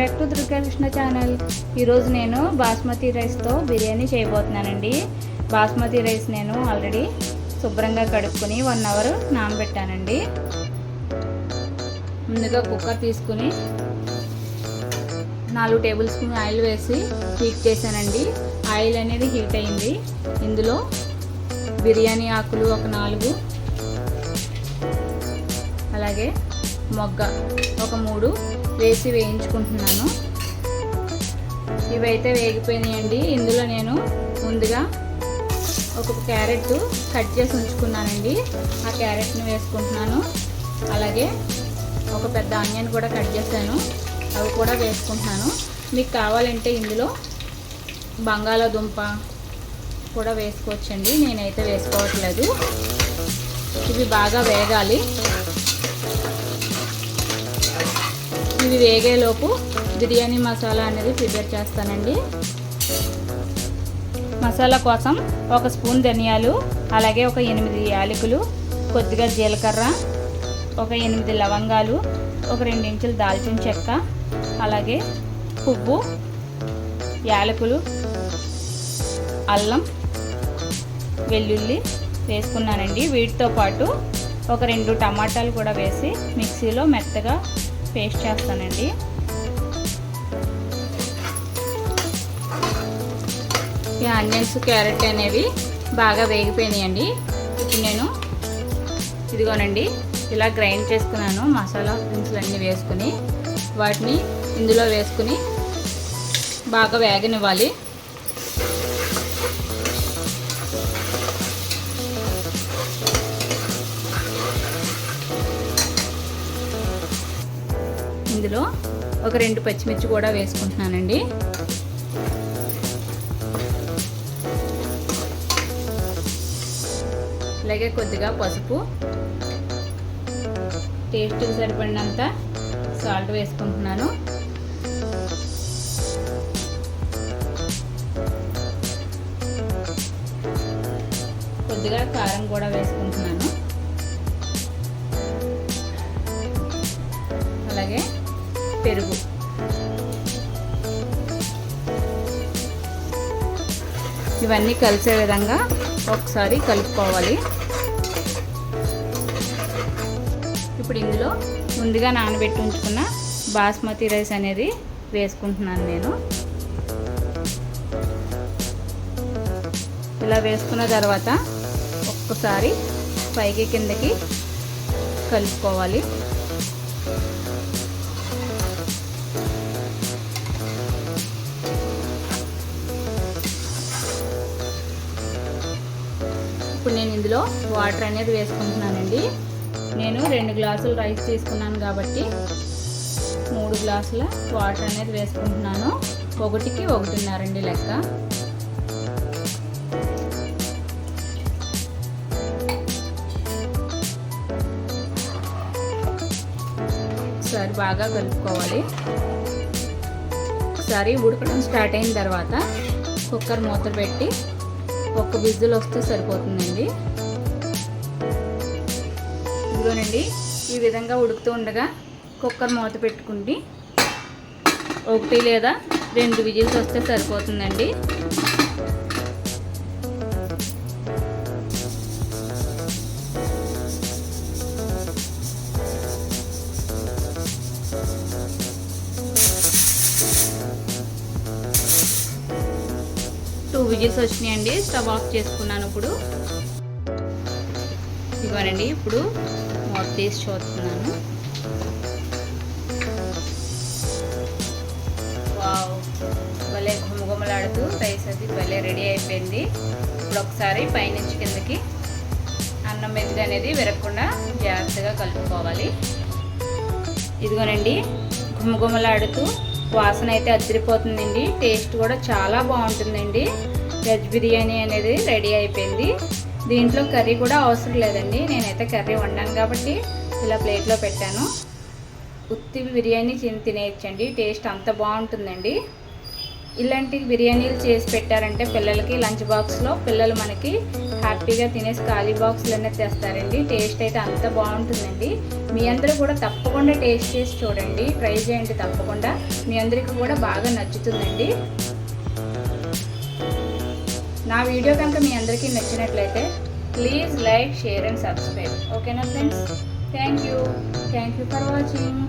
Back to Durgakrishna channel. ఈరోజు నేను బాస్మతి రైస్తో బిర్యానీ చేయబోతున్నానండి. బాస్మతి రైస్ నేను ఆల్రెడీ శుభ్రంగా కడుక్కొని వన్ అవర్ నానబెట్టానండి. ముందుగా కుక్కర్ తీసుకుని నాలుగు టేబుల్ స్పూన్ ఆయిల్ వేసి హీట్ చేశానండి. ఆయిల్ అనేది హీట్ అయింది. ఇందులో బిర్యానీ ఆకులు ఒక నాలుగు అలాగే మొగ్గ ఒక మూడు వేసి వేయించుకుంటున్నాను. ఇవైతే వేగిపోయినాయండి. ఇందులో నేను ముందుగా ఒక క్యారెట్ కట్ చేసి ఉంచుకున్నానండి. ఆ క్యారెట్ని వేసుకుంటున్నాను. అలాగే ఒక పెద్ద ఆనియన్ కూడా కట్ చేశాను. అవి కూడా వేసుకుంటున్నాను. మీకు కావాలంటే ఇందులో బంగాళాదుంప కూడా వేసుకోవచ్చండి. నేనైతే వేసుకోవట్లేదు. ఇవి బాగా వేగాలి. ఇది వేగేలోపు బిర్యానీ మసాలా అనేది ప్రిపేర్ చేస్తానండి. మసాలా కోసం ఒక స్పూన్ ధనియాలు అలాగే ఒక ఎనిమిది యాలకులు కొద్దిగా జీలకర్ర ఒక ఎనిమిది లవంగాలు ఒక రెండించులు దాల్చిన చెక్క అలాగే పువ్వు యాలకులు అల్లం వెల్లుల్లి వేసుకున్నానండి. వీటితో పాటు ఒక రెండు టమాటాలు కూడా వేసి మిక్సీలో మెత్తగా పేస్ట్ చేస్తానండి. ఈ ఆనియన్స్ క్యారెట్ అనేవి బాగా వేగిపోయినాయండి. ఇప్పుడు నేను ఇదిగోనండి ఇలా గ్రైండ్ చేసుకున్నాను మసాలా దినుసులు అన్నీ వేసుకుని వాటిని ఇందులో వేసుకుని బాగా వేగనివ్వాలి. ఇందులో ఒక రెండు పచ్చిమిర్చి కూడా వేసుకుంటున్నానండి. అలాగే కొద్దిగా పసుపు. టేస్ట్కి సరిపడినంత సాల్ట్ వేసుకుంటున్నాను. కొద్దిగా కారం కూడా వేసుకుంటున్నాను. పెరుగు. ఇవన్నీ కలిసే విధంగా ఒకసారి కలుపుకోవాలి. ఇప్పుడు ఇందులో ముందుగా నానబెట్టి ఉంచుకున్న బాస్మతి రైస్ అనేది వేసుకుంటున్నాను నేను. ఇలా వేసుకున్న తర్వాత ఒక్కసారి పైకి కిందకి కలుపుకోవాలి. ఇందులో వాటర్ అనేది వేసుకుంటున్నానండి. నేను రెండు గ్లాసులు రైస్ తీసుకున్నాను కాబట్టి మూడు గ్లాసుల వాటర్ అనేది వేసుకుంటున్నాను. ఒకటికి ఒకటిన్నారండి లెక్క. ఒకసారి బాగా కలుపుకోవాలి. ఒకసారి ఉడకడం స్టార్ట్ అయిన తర్వాత కుక్కర్ మూత పెట్టి ఒక్క విజిల్ వస్తే సరిపోతుందండి. ఇదిగోనండి ఈ విధంగా ఉడుకుతూ ఉండగా కుక్కర్ మూత పెట్టుకుండి ఒకటి లేదా రెండు విజిల్స్ వస్తే సరిపోతుందండి. టూ విజిల్స్ వచ్చినాయండి స్టవ్ ఆఫ్ చేసుకున్నాను ఇప్పుడు. ఇదిగోనండి ఇప్పుడు మూత తీసి చూస్తున్నాను. వావ్ భలే గుమగుమలాడుతూ రైస్ అది భలే రెడీ అయిపోయింది. ఇప్పుడు ఒకసారి పైనుంచి కిందకి అన్నం మెతుకు అనేది విరగకుండా జాగ్రత్తగా కలుపుకోవాలి. ఇదిగోనండి గుమగుమలాడుతూ వాసన అయితే అదిరిపోతుందండి. టేస్ట్ కూడా చాలా బాగుంటుందండి. వెజ్ బిర్యానీ అనేది రెడీ అయిపోయింది. దీంట్లో కర్రీ కూడా అవసరం లేదండి. నేనైతే కర్రీ వండాను కాబట్టి ఇలా ప్లేట్లో పెట్టాను. ఉత్తి బిర్యానీ తినేయచ్చండి. టేస్ట్ అంత బాగుంటుందండి. ఇలాంటి బిర్యానీలు చేసి పెట్టారంటే పిల్లలకి లంచ్ బాక్స్లో పిల్లలు మనకి హ్యాపీగా తినేసి ఖాళీ బాక్స్లు అనేది తెస్తారండి. టేస్ట్ అయితే అంత బాగుంటుందండి. మీ అందరూ కూడా తప్పకుండా టేస్ట్ చేసి చూడండి. ట్రై చేయండి తప్పకుండా. మీ అందరికీ కూడా బాగా నచ్చుతుందండి. నా వీడియో కనుక మీ అందరికీ నచ్చినట్లయితే please like share and subscribe ఓకేనా friends thank you thank you for watching